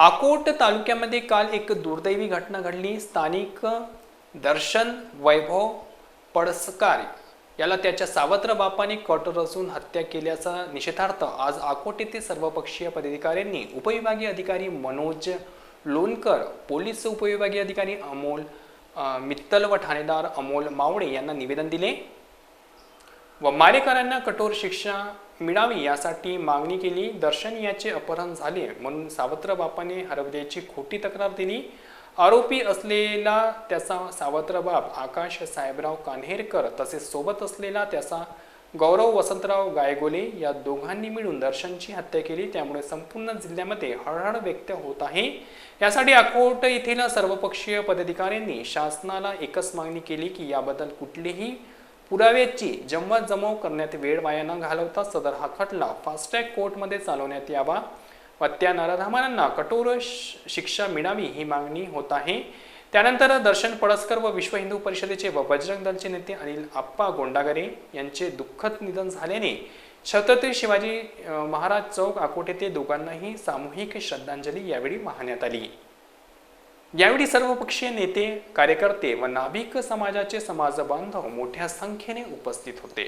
अकोट तालुक्यामध्ये काल एक दुर्दैवी घटना घडली. स्थानिक दर्शन वैभव पडसकार याला त्याच्या सावत्र बापाने कट रचून हत्या केल्याचा निषेधार्थ आज अकोट येथे सर्वपक्षीय पदाधिकाऱ्यांनी उपविभागीय अधिकारी मनोज लोणकर पोलीस उपविभागीय अधिकारी अमोल मित्तल व ठाणेदार अमोल मावळे यांना निवेदन दिले. व कठोर शिक्षा मिळावी यासाठी मागणी केली. दर्शन याचे अपहरण झाले म्हणून सावत्र बापाने हरवल्याची खोटी तक्रार दिली. आरोपी असलेला त्याचा सावत्र बाप आकाश साहेबराव कान्हेरकर तसेच सोबत असलेला त्याचा गौरव वसंतराव गायगोले या दोघांनी मिळून दर्शनची हत्या केली. त्यामुळे संपूर्ण जिल्ह्यामध्ये हळहळ व्यक्त होत आहे. यासाठी अकोट येथील सर्वपक्षीय पदाधिकाऱ्यांनी शासनाला एकच मागणी केली की याबद्दल कुठलीही पुराव्याची जमवाजमव करण्यात वेळ वाया न घालवता सदर हा खटला फास्टॅग कोर्टमध्ये चालवण्यात यावा. व त्या नराधमांना कठोर शिक्षा मिळावी ही मागणी होत आहे. त्यानंतर दर्शन पळसकर व विश्व हिंदू परिषदेचे व बजरंग दलचे नेते अनिल आप्पा गोंडागरे यांचे दुःखद निधन झाल्याने छत्रपती शिवाजी महाराज चौक अकोट येथे दोघांनाही सामूहिक श्रद्धांजली यावेळी वाहण्यात आली. यावेळी सर्वपक्षीय नेते कार्यकर्ते व नाभिक समाजाचे समाजबांधव मोठ्या संख्येने उपस्थित होते.